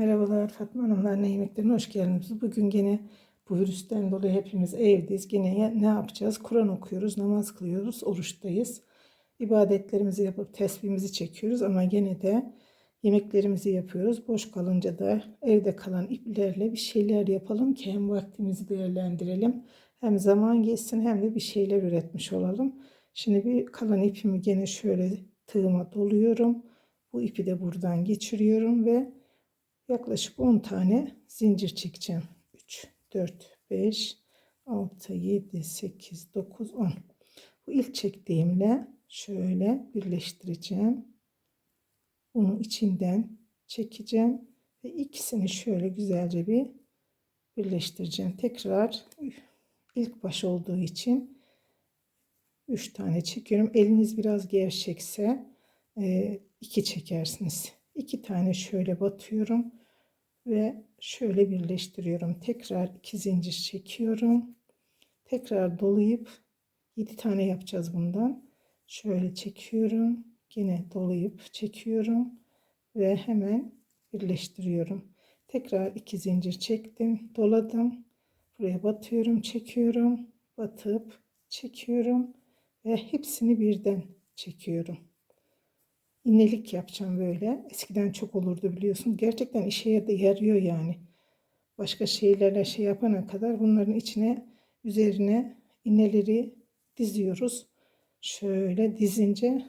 Merhabalar Fatma Hanımlar, ne yemeklerine hoş geldiniz. Bugün gene bu virüsten dolayı hepimiz evdeyiz. Gene ne yapacağız? Kur'an okuyoruz, namaz kılıyoruz, oruçtayız. İbadetlerimizi yapıp tesbihimizi çekiyoruz ama gene de yemeklerimizi yapıyoruz. Boş kalınca da evde kalan iplerle bir şeyler yapalım ki hem vaktimizi değerlendirelim. Hem zaman geçsin hem de bir şeyler üretmiş olalım. Şimdi bir kalan ipimi gene şöyle tığıma doluyorum. Bu ipi de buradan geçiriyorum ve Yaklaşık 10 tane zincir çekeceğim. 3, 4, 5, 6, 7, 8, 9, 10. Bu ilk çektiğimle şöyle birleştireceğim. Bunu içinden çekeceğim ve ikisini şöyle güzelce bir birleştireceğim. Tekrar ilk baş olduğu için 3 tane çekiyorum. Eliniz biraz gevşekse 2 çekersiniz. 2 tane şöyle batıyorum ve şöyle birleştiriyorum. Tekrar iki zincir çekiyorum. Tekrar dolayıp 7 tane yapacağız bundan. Şöyle çekiyorum. Yine dolayıp çekiyorum ve hemen birleştiriyorum. Tekrar iki zincir çektim, doladım. Buraya batıyorum, çekiyorum, batıp çekiyorum ve hepsini birden çekiyorum iğnelik yapacağım böyle. Eskiden çok olurdu biliyorsun. Gerçekten işe de yarıyor yani. Başka şeylerle şey yapana kadar bunların içine üzerine iğneleri diziyoruz. Şöyle dizince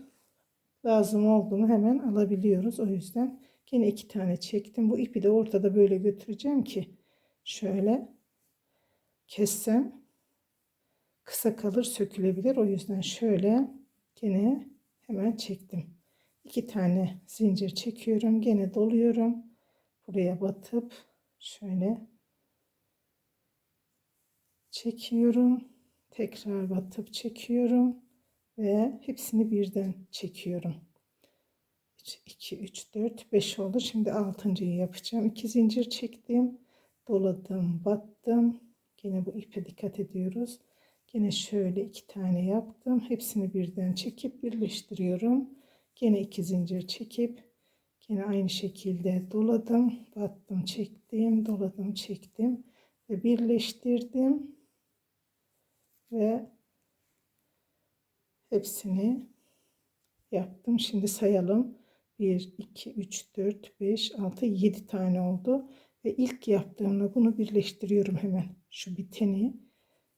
lazım olduğunu hemen alabiliyoruz. O yüzden yine iki tane çektim. Bu ipi de ortada böyle götüreceğim ki şöyle kessem kısa kalır sökülebilir. O yüzden şöyle yine hemen çektim iki tane zincir çekiyorum gene doluyorum. Buraya batıp şöyle çekiyorum. Tekrar batıp çekiyorum ve hepsini birden çekiyorum. 2 3 4 5 oldu. Şimdi altıncıyı yapacağım. 2 zincir çektim doladım battım. Yine bu ipe dikkat ediyoruz. Yine şöyle iki tane yaptım. Hepsini birden çekip birleştiriyorum Yine iki zincir çekip yine aynı şekilde doladım, battım, çektim, doladım, çektim ve birleştirdim ve hepsini yaptım. Şimdi sayalım. 1 2 3 4 5 6 7 tane oldu ve ilk yaptığımda bunu birleştiriyorum hemen. Şu biteni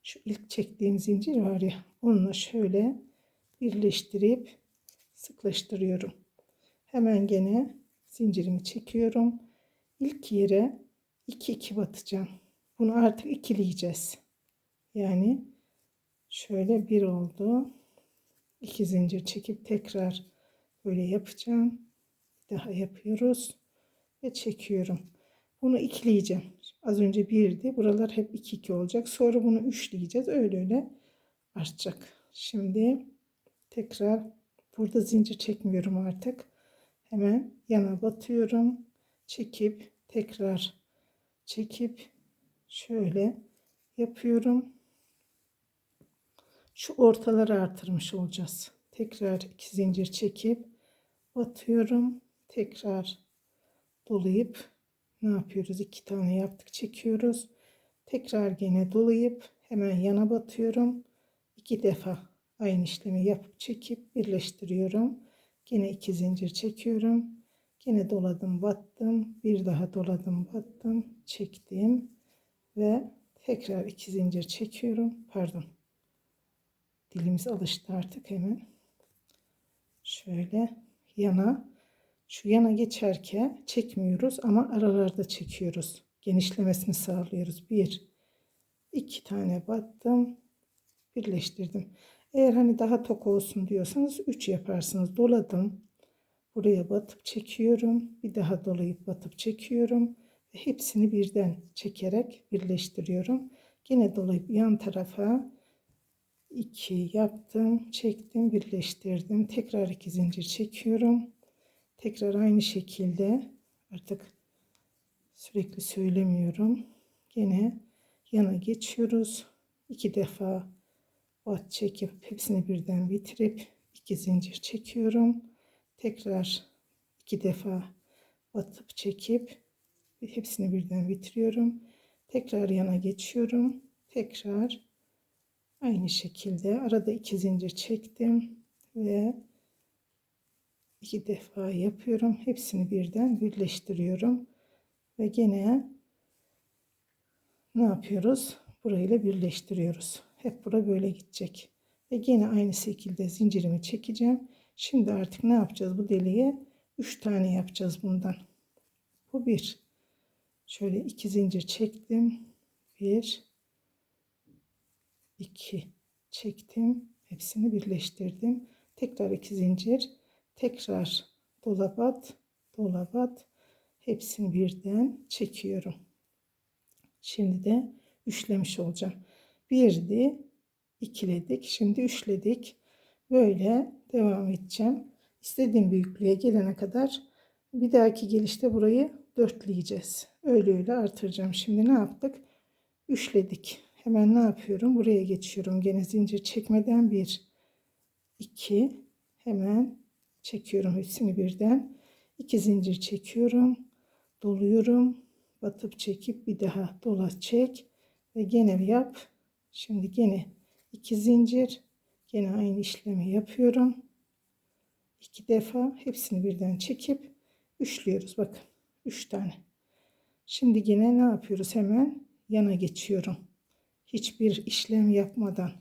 şu ilk çektiğim zincir var ya onunla şöyle birleştirip sıklaştırıyorum. Hemen gene zincirimi çekiyorum. İlk yere 2 2 batacağım. Bunu artık ikileyeceğiz. Yani şöyle bir oldu. 2 zincir çekip tekrar böyle yapacağım. Daha yapıyoruz ve çekiyorum. Bunu ikileyeceğim. Az önce birdi. Buralar hep 2 2 olacak. Sonra bunu üçleyeceğiz. Öyle öyle artacak. Şimdi tekrar Burada zincir çekmiyorum artık. Hemen yana batıyorum. Çekip tekrar çekip şöyle yapıyorum. Şu ortaları artırmış olacağız. Tekrar iki zincir çekip batıyorum. Tekrar dolayıp ne yapıyoruz? İki tane yaptık. Çekiyoruz. Tekrar gene dolayıp hemen yana batıyorum. iki defa aynı işlemi yapıp çekip birleştiriyorum. Yine iki zincir çekiyorum. Yine doladım battım. Bir daha doladım battım. Çektim. Ve tekrar iki zincir çekiyorum. Pardon. Dilimiz alıştı artık hemen. Şöyle yana. Şu yana geçerken çekmiyoruz ama aralarda çekiyoruz. Genişlemesini sağlıyoruz. Bir, iki tane battım. Birleştirdim. Eğer hani daha tok olsun diyorsanız 3 yaparsınız. Doladım. Buraya batıp çekiyorum. Bir daha dolayıp batıp çekiyorum. Ve hepsini birden çekerek birleştiriyorum. Yine dolayıp yan tarafa 2 yaptım. Çektim. Birleştirdim. Tekrar 2 zincir çekiyorum. Tekrar aynı şekilde artık sürekli söylemiyorum. Yine yana geçiyoruz. 2 defa bat çekip hepsini birden bitirip iki zincir çekiyorum. Tekrar iki defa batıp çekip hepsini birden bitiriyorum. Tekrar yana geçiyorum. Tekrar aynı şekilde arada iki zincir çektim ve iki defa yapıyorum. Hepsini birden birleştiriyorum. Ve gene ne yapıyoruz? Burayla birleştiriyoruz. Hep bura böyle gidecek. Ve gene aynı şekilde zincirimi çekeceğim. Şimdi artık ne yapacağız? Bu deliğe 3 tane yapacağız bundan. Bu bir. Şöyle iki zincir çektim. Bir, iki çektim. Hepsini birleştirdim. Tekrar iki zincir. Tekrar dolabat, dolabat. Hepsini birden çekiyorum. Şimdi de üçlemiş olacağım. Birdi, ikiledik. Şimdi üçledik. Böyle devam edeceğim. İstediğim büyüklüğe gelene kadar bir dahaki gelişte burayı dörtleyeceğiz. Öyle öyle artıracağım. Şimdi ne yaptık? Üçledik. Hemen ne yapıyorum? Buraya geçiyorum. Gene zincir çekmeden bir, iki, hemen çekiyorum hepsini birden. İki zincir çekiyorum. Doluyorum. Batıp çekip bir daha dola çek ve gene yap. Şimdi gene iki zincir. Gene aynı işlemi yapıyorum. İki defa hepsini birden çekip üçlüyoruz. Bakın üç tane. Şimdi yine ne yapıyoruz? Hemen yana geçiyorum. Hiçbir işlem yapmadan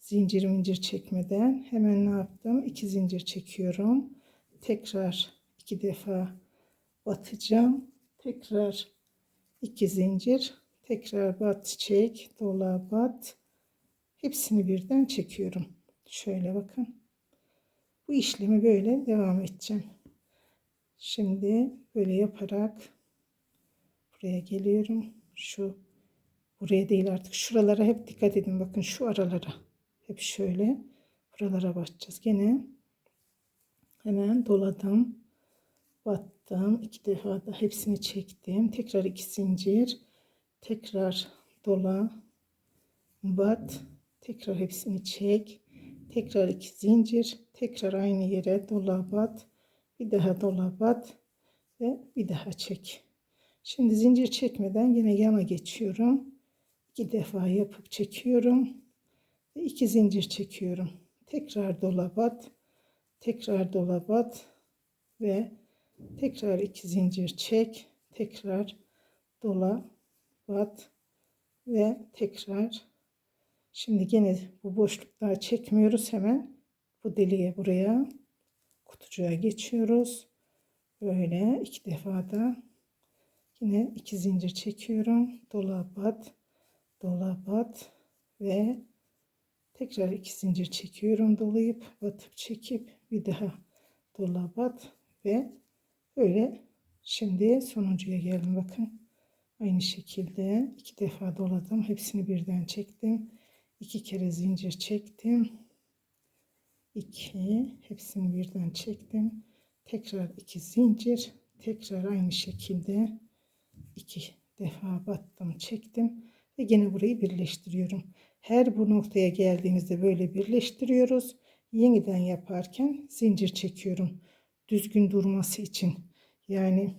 zincir zincir çekmeden hemen ne yaptım? İki zincir çekiyorum. Tekrar iki defa batacağım. Tekrar iki zincir. Tekrar bat çek. Dola bat. Hepsini birden çekiyorum. Şöyle bakın. Bu işlemi böyle devam edeceğim. Şimdi böyle yaparak buraya geliyorum. Şu buraya değil artık şuralara hep dikkat edin. Bakın şu aralara. Hep şöyle buralara bakacağız. Gene hemen doladım. Battım. iki defa da hepsini çektim. Tekrar iki zincir. Tekrar dola. Bat. Tekrar hepsini çek. Tekrar iki zincir. Tekrar aynı yere dola bat. Bir daha dola bat. Ve bir daha çek. Şimdi zincir çekmeden yine yana geçiyorum. İki defa yapıp çekiyorum. Ve iki zincir çekiyorum. Tekrar dola bat. Tekrar dola bat. Ve tekrar iki zincir çek. Tekrar dola bat. Ve tekrar Şimdi gene bu boşlukları çekmiyoruz hemen bu deliğe buraya kutucuğa geçiyoruz. Böyle iki defa da yine iki zincir çekiyorum. Dolabat, dolabat ve tekrar iki zincir çekiyorum. Dolayıp batıp çekip bir daha dolabat ve böyle şimdi sonuncuya geldim bakın. Aynı şekilde iki defa doladım. Hepsini birden çektim iki kere zincir çektim. 2 hepsini birden çektim. Tekrar iki zincir, tekrar aynı şekilde iki defa battım, çektim ve yine burayı birleştiriyorum. Her bu noktaya geldiğimizde böyle birleştiriyoruz. Yeniden yaparken zincir çekiyorum. Düzgün durması için. Yani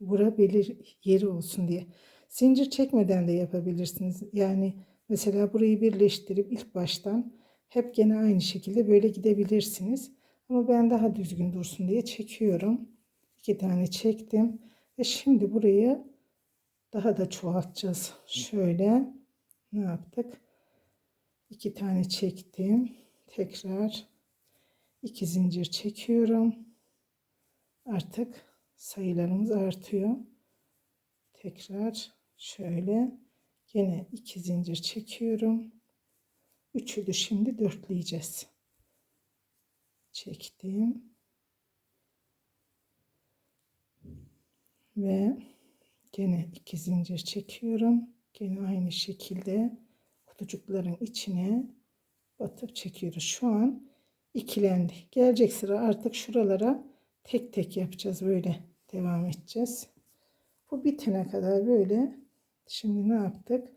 bura belir yeri olsun diye. Zincir çekmeden de yapabilirsiniz. Yani Mesela burayı birleştirip ilk baştan hep gene aynı şekilde böyle gidebilirsiniz. Ama ben daha düzgün dursun diye çekiyorum. İki tane çektim. Ve şimdi burayı daha da çoğaltacağız. Şöyle ne yaptık? İki tane çektim. Tekrar iki zincir çekiyorum. Artık sayılarımız artıyor. Tekrar şöyle Yine iki zincir çekiyorum. Üçü de şimdi dörtleyeceğiz. Çektim. Ve gene iki zincir çekiyorum. Gene aynı şekilde kutucukların içine batıp çekiyoruz. Şu an ikilendi. Gelecek sıra artık şuralara tek tek yapacağız. Böyle devam edeceğiz. Bu bitene kadar böyle Şimdi ne yaptık?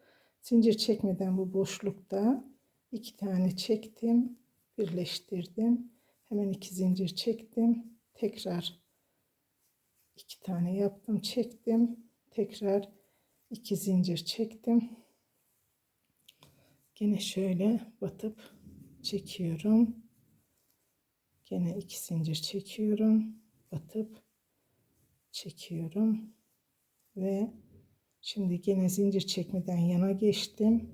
Zincir çekmeden bu boşlukta iki tane çektim, birleştirdim. Hemen iki zincir çektim. Tekrar iki tane yaptım, çektim. tekrar iki zincir çektim. Gene şöyle batıp çekiyorum. Gene iki zincir çekiyorum. Batıp çekiyorum. Ve şimdi gene zincir çekmeden yana geçtim.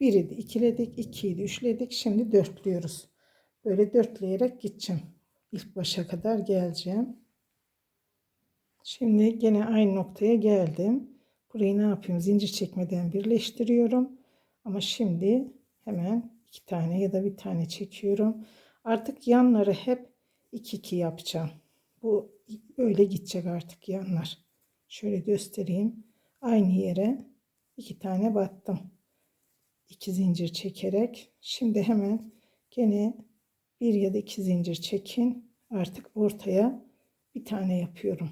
Biri de ikiledik, ikiyi de üçledik. Şimdi dörtlüyoruz. Böyle dörtleyerek gideceğim. İlk başa kadar geleceğim. Şimdi gene aynı noktaya geldim. Burayı ne yapıyorum? Zincir çekmeden birleştiriyorum. Ama şimdi hemen iki tane ya da bir tane çekiyorum. Artık yanları hep 2 2 yapacağım. Bu böyle gidecek artık yanlar. Şöyle göstereyim. Aynı yere iki tane battım. İki zincir çekerek. Şimdi hemen gene bir ya da iki zincir çekin. Artık ortaya bir tane yapıyorum.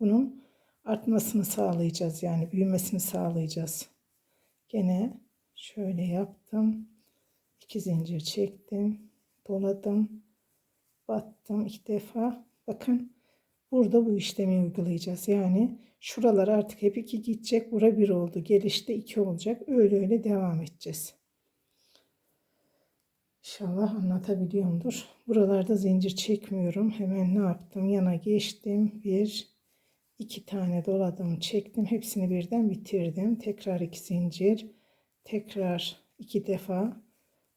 Bunun artmasını sağlayacağız yani büyümesini sağlayacağız. Gene şöyle yaptım. İki zincir çektim. Doladım. Battım iki defa. Bakın burada bu işlemi uygulayacağız. Yani şuralar artık hep iki gidecek. Bura bir oldu. Gelişte iki olacak. Öyle öyle devam edeceğiz. İnşallah anlatabiliyorumdur. Buralarda zincir çekmiyorum. Hemen ne yaptım? Yana geçtim. Bir, iki tane doladım, çektim. Hepsini birden bitirdim. Tekrar iki zincir. Tekrar iki defa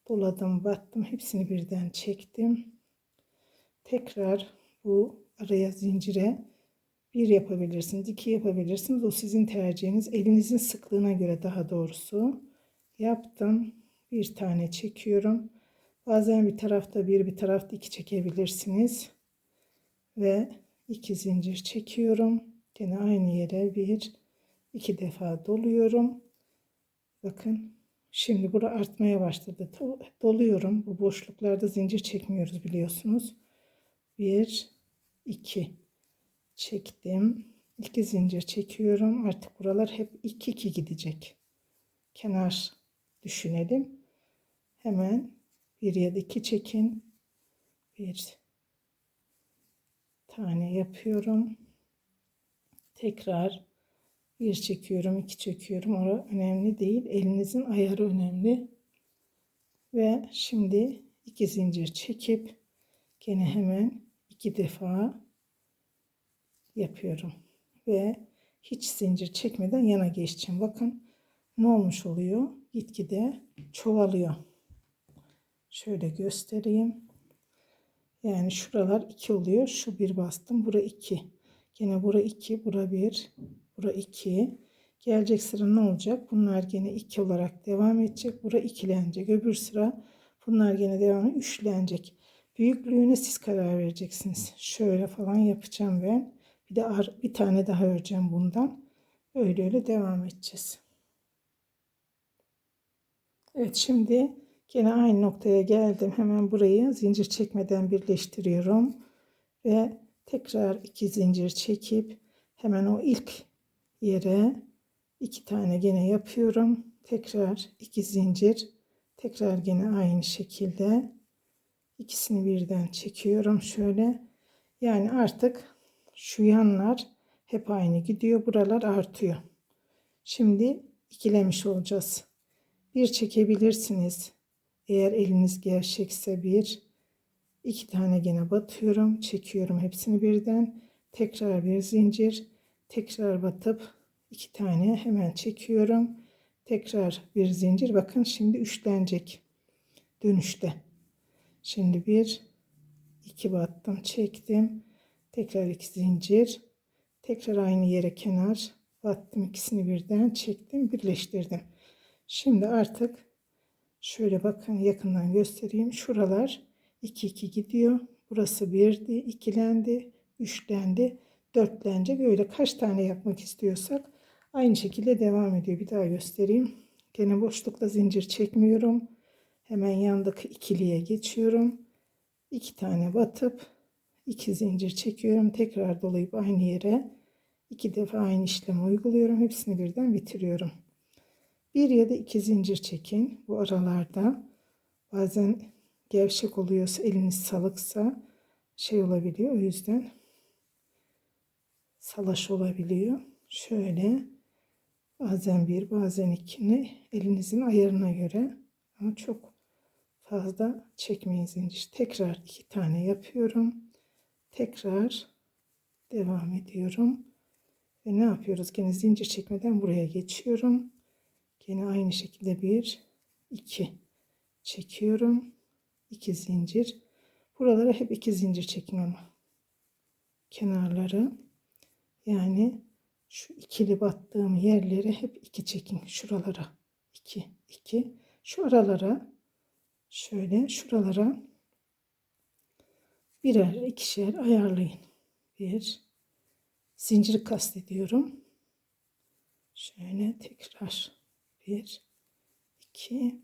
doladım, battım. Hepsini birden çektim. Tekrar bu araya zincire bir yapabilirsiniz, iki yapabilirsiniz. O sizin tercihiniz. Elinizin sıklığına göre daha doğrusu yaptım. Bir tane çekiyorum. Bazen bir tarafta bir, bir tarafta iki çekebilirsiniz. Ve iki zincir çekiyorum. Yine aynı yere bir, iki defa doluyorum. Bakın şimdi bura artmaya başladı. Doluyorum. Bu boşluklarda zincir çekmiyoruz biliyorsunuz. Bir, iki çektim. İki zincir çekiyorum. Artık buralar hep iki iki gidecek. Kenar düşünelim. Hemen bir ya da iki çekin. Bir tane yapıyorum. Tekrar bir çekiyorum, iki çekiyorum. O önemli değil. Elinizin ayarı önemli. Ve şimdi iki zincir çekip gene hemen iki defa yapıyorum. Ve hiç zincir çekmeden yana geçeceğim. Bakın ne olmuş oluyor? Gitgide çoğalıyor. Şöyle göstereyim. Yani şuralar 2 oluyor. Şu bir bastım. Bura 2. Gene bura 2. Bura 1. Bura 2. Gelecek sıra ne olacak? Bunlar gene 2 olarak devam edecek. Bura ikilenecek. Öbür sıra bunlar gene devam edecek. Üçlenecek. Büyüklüğüne siz karar vereceksiniz. Şöyle falan yapacağım ben. Bir de bir tane daha öreceğim bundan. Öyle öyle devam edeceğiz. Evet şimdi Yine aynı noktaya geldim. Hemen burayı zincir çekmeden birleştiriyorum. Ve tekrar iki zincir çekip hemen o ilk yere iki tane gene yapıyorum. Tekrar iki zincir. Tekrar gene aynı şekilde ikisini birden çekiyorum şöyle. Yani artık şu yanlar hep aynı gidiyor. Buralar artıyor. Şimdi ikilemiş olacağız. Bir çekebilirsiniz. Eğer eliniz gevşekse bir, iki tane gene batıyorum. Çekiyorum hepsini birden. Tekrar bir zincir. Tekrar batıp iki tane hemen çekiyorum. Tekrar bir zincir. Bakın şimdi üçlenecek dönüşte. Şimdi bir, iki battım, çektim. Tekrar iki zincir. Tekrar aynı yere kenar battım ikisini birden çektim, birleştirdim. Şimdi artık Şöyle bakın yakından göstereyim. Şuralar 2 2 gidiyor. Burası 1'di, ikilendi, üçlendi, dörtlenecek. Öyle kaç tane yapmak istiyorsak aynı şekilde devam ediyor. Bir daha göstereyim. Gene boşlukta zincir çekmiyorum. Hemen yandaki ikiliye geçiyorum. İki tane batıp iki zincir çekiyorum. Tekrar dolayıp aynı yere iki defa aynı işlemi uyguluyorum. Hepsini birden bitiriyorum. Bir ya da iki zincir çekin bu aralarda. Bazen gevşek oluyorsa eliniz salıksa şey olabiliyor. O yüzden salaş olabiliyor. Şöyle bazen bir bazen ikini elinizin ayarına göre ama çok fazla çekmeyin zincir. Tekrar iki tane yapıyorum. Tekrar devam ediyorum. Ve ne yapıyoruz? Gene zincir çekmeden buraya geçiyorum. Gene aynı şekilde bir, iki çekiyorum. iki zincir. Buralara hep iki zincir çekin ama. Kenarları. Yani şu ikili battığım yerlere hep iki çekin. Şuralara. iki, iki. Şu aralara şöyle şuralara birer ikişer ayarlayın. Bir zincir kastediyorum. Şöyle tekrar bir iki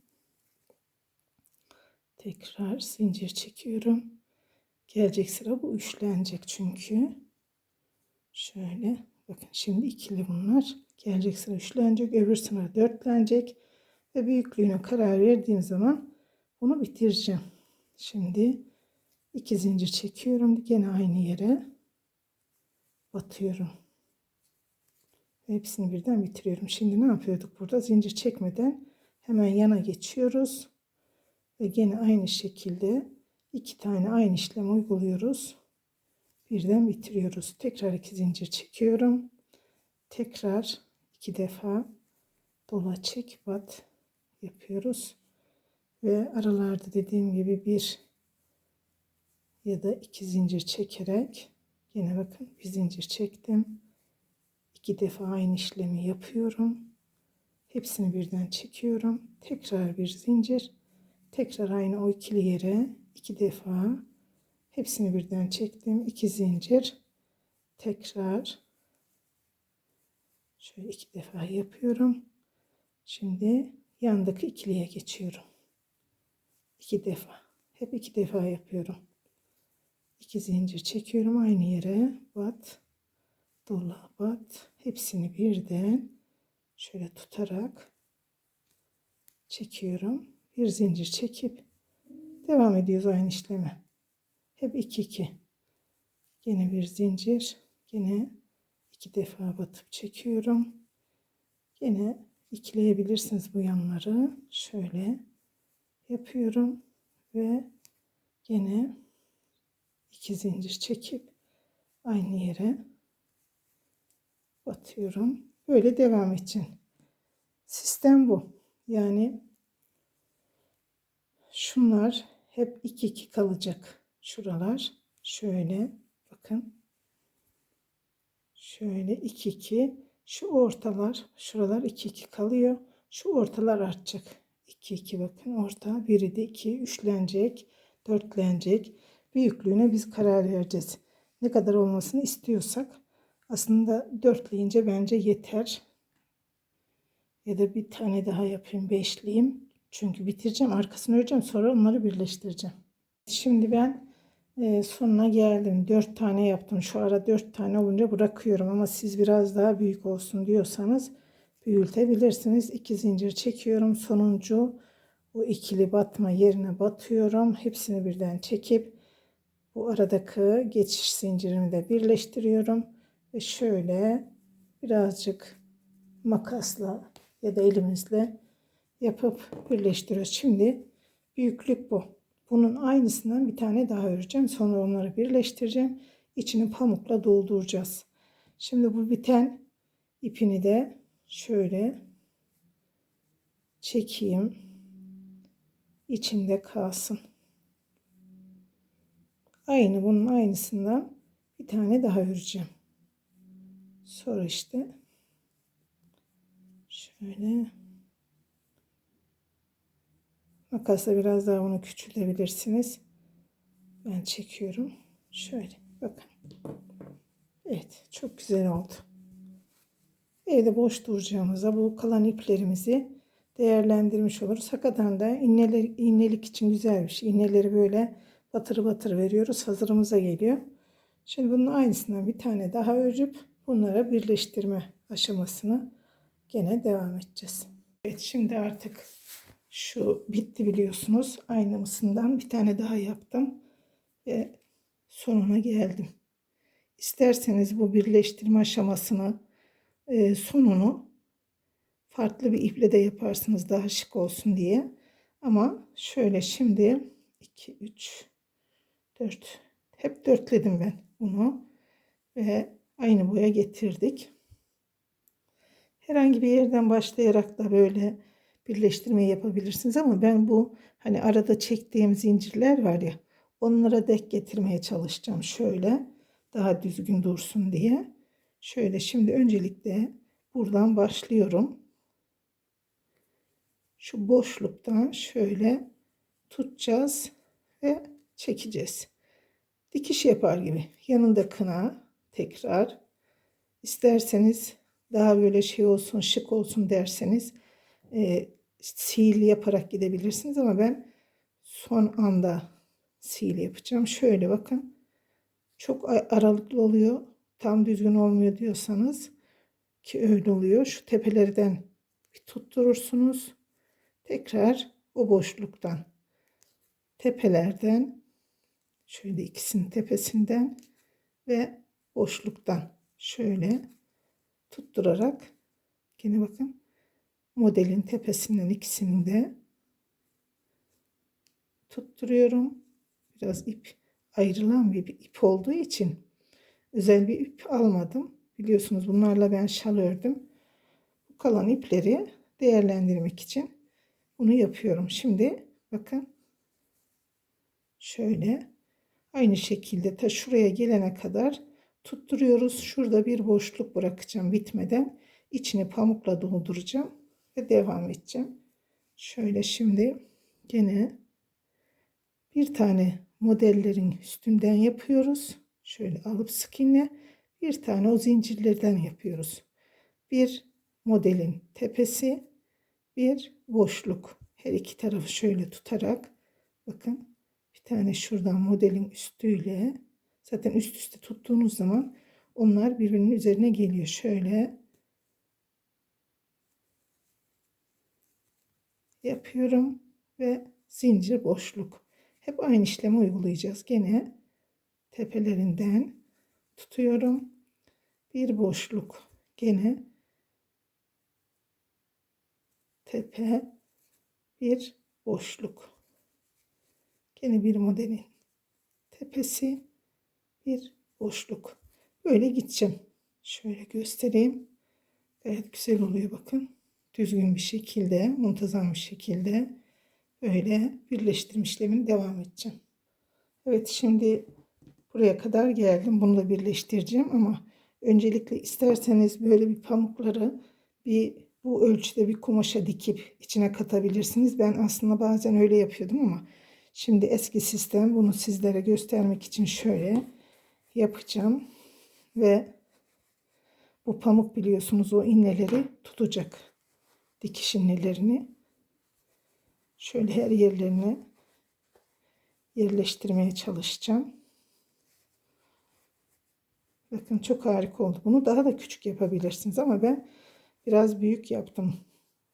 tekrar zincir çekiyorum. Gelecek sıra bu üçlenecek çünkü. Şöyle bakın şimdi ikili bunlar. Gelecek sıra üçlenecek. Öbür sıra dörtlenecek. Ve büyüklüğüne karar verdiğim zaman bunu bitireceğim. Şimdi iki zincir çekiyorum. Gene aynı yere batıyorum. Hepsini birden bitiriyorum. Şimdi ne yapıyorduk burada? Zincir çekmeden hemen yana geçiyoruz. Ve gene aynı şekilde iki tane aynı işlem uyguluyoruz. Birden bitiriyoruz. Tekrar iki zincir çekiyorum. Tekrar iki defa dola çek bat yapıyoruz. Ve aralarda dediğim gibi bir ya da iki zincir çekerek yine bakın bir zincir çektim. iki defa aynı işlemi yapıyorum. Hepsini birden çekiyorum. Tekrar bir zincir. Tekrar aynı o ikili yere iki defa hepsini birden çektim. iki zincir. Tekrar şöyle iki defa yapıyorum. Şimdi yandaki ikiliye geçiyorum. iki defa. Hep iki defa yapıyorum. İki zincir çekiyorum aynı yere. Bat, dola, bat. Hepsini birden şöyle tutarak çekiyorum. Bir zincir çekip devam ediyoruz aynı işleme. Hep iki iki. Yine bir zincir. Yine iki defa batıp çekiyorum. Yine ikileyebilirsiniz bu yanları. Şöyle yapıyorum ve yine iki zincir çekip aynı yere batıyorum. Böyle devam edeceğim. Sistem bu. Yani şunlar hep iki iki kalacak. Şuralar şöyle bakın. Şöyle iki iki. Şu ortalar şuralar iki iki kalıyor. Şu ortalar artacak. 2 2 bakın orta biri de 2 üçlenecek, dörtlenecek. Büyüklüğüne biz karar vereceğiz. Ne kadar olmasını istiyorsak aslında dörtleyince bence yeter. Ya da bir tane daha yapayım beşliyim. Çünkü bitireceğim arkasını öreceğim sonra onları birleştireceğim. Şimdi ben e, sonuna geldim. Dört tane yaptım. Şu ara dört tane olunca bırakıyorum ama siz biraz daha büyük olsun diyorsanız büyütebilirsiniz. İki zincir çekiyorum. Sonuncu o ikili batma yerine batıyorum. Hepsini birden çekip bu aradaki geçiş zincirimi de birleştiriyorum. Ve şöyle birazcık makasla ya da elimizle yapıp birleştiriyoruz. Şimdi büyüklük bu. Bunun aynısından bir tane daha öreceğim. Sonra onları birleştireceğim. İçini pamukla dolduracağız. Şimdi bu biten ipini de şöyle çekeyim. İçinde kalsın. Aynı bunun aynısından bir tane daha öreceğim. Sonra işte şöyle makasla biraz daha onu küçültebilirsiniz. Ben çekiyorum. Şöyle bakın. Evet çok güzel oldu. Evde boş duracağımıza bu kalan iplerimizi değerlendirmiş oluruz. Hakikaten de iğneler, iğnelik için güzel bir. İğneleri böyle batır batır veriyoruz. Hazırımıza geliyor. Şimdi bunun aynısından bir tane daha örüp bunlara birleştirme aşamasını gene devam edeceğiz. Evet şimdi artık şu bitti biliyorsunuz. Aynısından bir tane daha yaptım ve sonuna geldim. İsterseniz bu birleştirme aşamasını e, sonunu farklı bir iple de yaparsınız daha şık olsun diye. Ama şöyle şimdi 2 3 4 hep dörtledim ben bunu ve aynı boya getirdik. Herhangi bir yerden başlayarak da böyle birleştirmeyi yapabilirsiniz ama ben bu hani arada çektiğim zincirler var ya onlara dek getirmeye çalışacağım şöyle daha düzgün dursun diye. Şöyle şimdi öncelikle buradan başlıyorum. Şu boşluktan şöyle tutacağız ve çekeceğiz. Dikiş yapar gibi. Yanında kına tekrar. İsterseniz daha böyle şey olsun, şık olsun derseniz e, sihirli yaparak gidebilirsiniz ama ben son anda sihirli yapacağım. Şöyle bakın. Çok aralıklı oluyor. Tam düzgün olmuyor diyorsanız ki öyle oluyor. Şu tepelerden bir tutturursunuz. Tekrar o boşluktan tepelerden şöyle ikisinin tepesinden ve boşluktan şöyle tutturarak yine bakın modelin tepesinden ikisini de tutturuyorum. Biraz ip ayrılan bir, bir ip olduğu için özel bir ip almadım. Biliyorsunuz bunlarla ben şal ördüm. Bu kalan ipleri değerlendirmek için bunu yapıyorum. Şimdi bakın şöyle aynı şekilde ta şuraya gelene kadar tutturuyoruz. Şurada bir boşluk bırakacağım bitmeden. içini pamukla dolduracağım ve devam edeceğim. Şöyle şimdi gene bir tane modellerin üstünden yapıyoruz. Şöyle alıp sık bir tane o zincirlerden yapıyoruz. Bir modelin tepesi, bir boşluk. Her iki tarafı şöyle tutarak bakın bir tane şuradan modelin üstüyle zaten üst üste tuttuğunuz zaman onlar birbirinin üzerine geliyor. Şöyle yapıyorum ve zincir boşluk. Hep aynı işlemi uygulayacağız. Gene tepelerinden tutuyorum. Bir boşluk gene tepe bir boşluk. Gene bir modelin tepesi bir boşluk. Böyle gideceğim. Şöyle göstereyim. Gayet güzel oluyor bakın. Düzgün bir şekilde, muntazam bir şekilde böyle birleştirme işlemini devam edeceğim. Evet şimdi buraya kadar geldim. Bunu da birleştireceğim ama öncelikle isterseniz böyle bir pamukları bir bu ölçüde bir kumaşa dikip içine katabilirsiniz. Ben aslında bazen öyle yapıyordum ama şimdi eski sistem bunu sizlere göstermek için şöyle yapacağım ve bu pamuk biliyorsunuz o inneleri tutacak dikiş innelerini şöyle her yerlerine yerleştirmeye çalışacağım. Bakın çok harika oldu. Bunu daha da küçük yapabilirsiniz ama ben Biraz büyük yaptım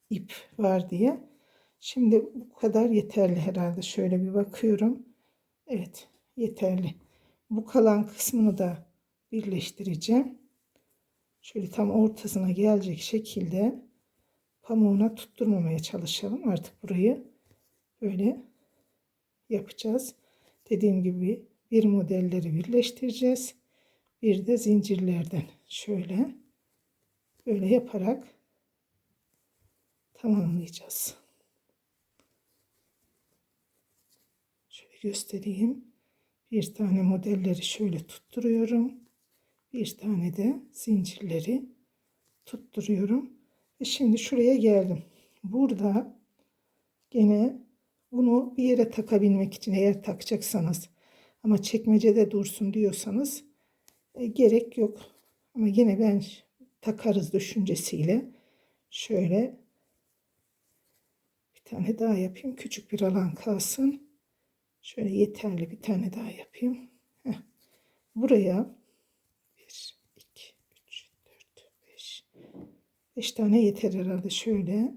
ip var diye. Şimdi bu kadar yeterli herhalde. Şöyle bir bakıyorum. Evet yeterli. Bu kalan kısmını da birleştireceğim. Şöyle tam ortasına gelecek şekilde pamuğuna tutturmamaya çalışalım. Artık burayı böyle yapacağız. Dediğim gibi bir modelleri birleştireceğiz. Bir de zincirlerden şöyle böyle yaparak tamamlayacağız. Şöyle göstereyim. Bir tane modelleri şöyle tutturuyorum. Bir tane de zincirleri tutturuyorum. Ve şimdi şuraya geldim. Burada gene bunu bir yere takabilmek için eğer takacaksanız ama çekmecede dursun diyorsanız e, gerek yok. Ama yine ben takarız düşüncesiyle şöyle bir tane daha yapayım. Küçük bir alan kalsın. Şöyle yeterli bir tane daha yapayım. Heh. Buraya 1, 2, 3, 4, 5 5 tane yeter herhalde. Şöyle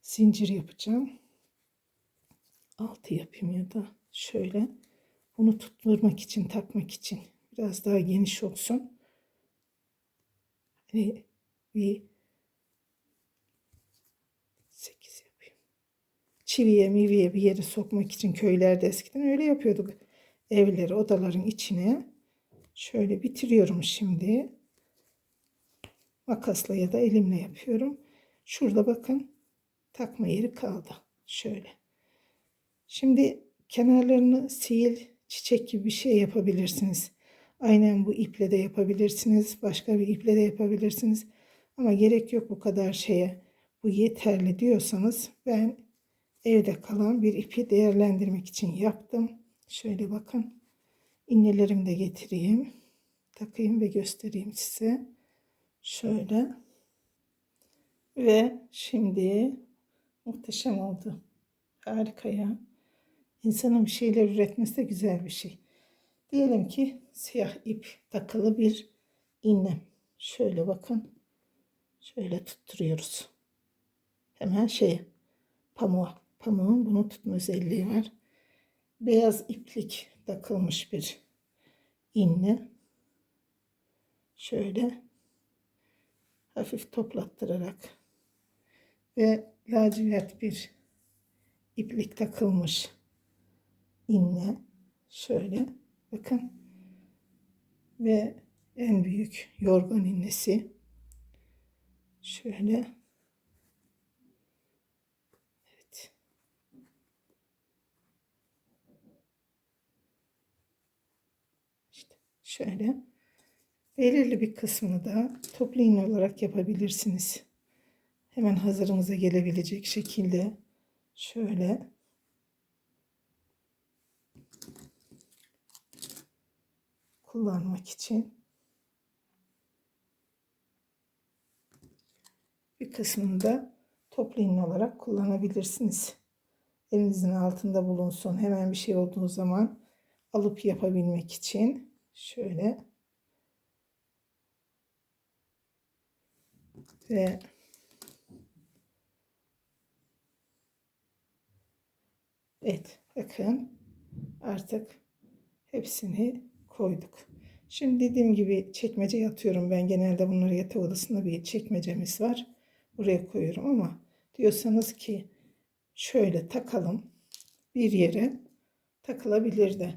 zincir yapacağım. 6 yapayım ya da şöyle bunu tutturmak için takmak için Biraz daha geniş olsun. Hani bir 8 yapayım. Çiviye miviye bir yere sokmak için köylerde eskiden öyle yapıyorduk. Evleri odaların içine şöyle bitiriyorum şimdi. Makasla ya da elimle yapıyorum. Şurada bakın takma yeri kaldı. Şöyle. Şimdi kenarlarını sil, çiçek gibi bir şey yapabilirsiniz. Aynen bu iple de yapabilirsiniz. Başka bir iple de yapabilirsiniz. Ama gerek yok bu kadar şeye. Bu yeterli diyorsanız ben evde kalan bir ipi değerlendirmek için yaptım. Şöyle bakın. İğnelerimi de getireyim. Takayım ve göstereyim size. Şöyle. Ve şimdi muhteşem oldu. Harika ya. İnsanın bir şeyler üretmesi de güzel bir şey. Diyelim ki siyah ip takılı bir iğne. Şöyle bakın. Şöyle tutturuyoruz. Hemen şey pamuğa. Pamuğun bunu tutma özelliği var. Beyaz iplik takılmış bir iğne. Şöyle hafif toplattırarak ve lacivert bir iplik takılmış inne şöyle bakın. Ve en büyük yorgan innesi şöyle. Evet. İşte şöyle belirli bir kısmını da toplu iğne olarak yapabilirsiniz hemen hazırınıza gelebilecek şekilde şöyle kullanmak için bir kısmını da toplu iğne olarak kullanabilirsiniz. Elinizin altında bulunsun. Hemen bir şey olduğu zaman alıp yapabilmek için şöyle ve Evet bakın artık hepsini koyduk. Şimdi dediğim gibi çekmece yatıyorum. Ben genelde bunları yatak odasında bir çekmecemiz var. Buraya koyuyorum ama diyorsanız ki şöyle takalım bir yere takılabilir de.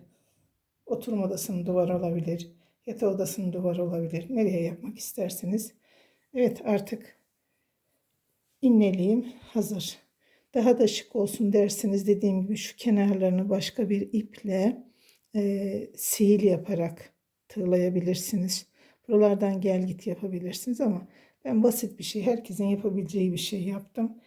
Oturma odasının duvarı olabilir. Yatak odasının duvarı olabilir. Nereye yapmak isterseniz. Evet artık inneliğim hazır. Daha da şık olsun derseniz dediğim gibi şu kenarlarını başka bir iple e, sihir yaparak tığlayabilirsiniz. Buralardan gel git yapabilirsiniz ama ben basit bir şey, herkesin yapabileceği bir şey yaptım.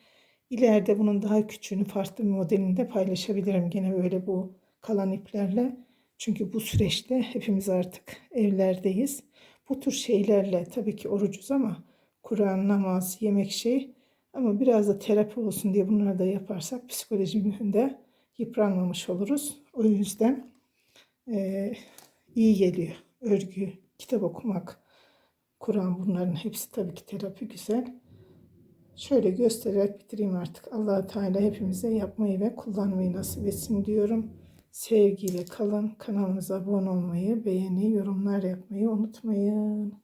İleride bunun daha küçüğünü, farklı bir modelini de paylaşabilirim. Gene böyle bu kalan iplerle. Çünkü bu süreçte hepimiz artık evlerdeyiz. Bu tür şeylerle tabii ki orucuz ama Kur'an, namaz, yemek şey ama biraz da terapi olsun diye bunları da yaparsak psikolojimizde yıpranmamış oluruz. O yüzden e, iyi geliyor. Örgü, kitap okumak, Kur'an bunların hepsi tabii ki terapi güzel. Şöyle göstererek bitireyim artık. allah Teala hepimize yapmayı ve kullanmayı nasip etsin diyorum. Sevgiyle kalın. Kanalımıza abone olmayı, beğeni, yorumlar yapmayı unutmayın.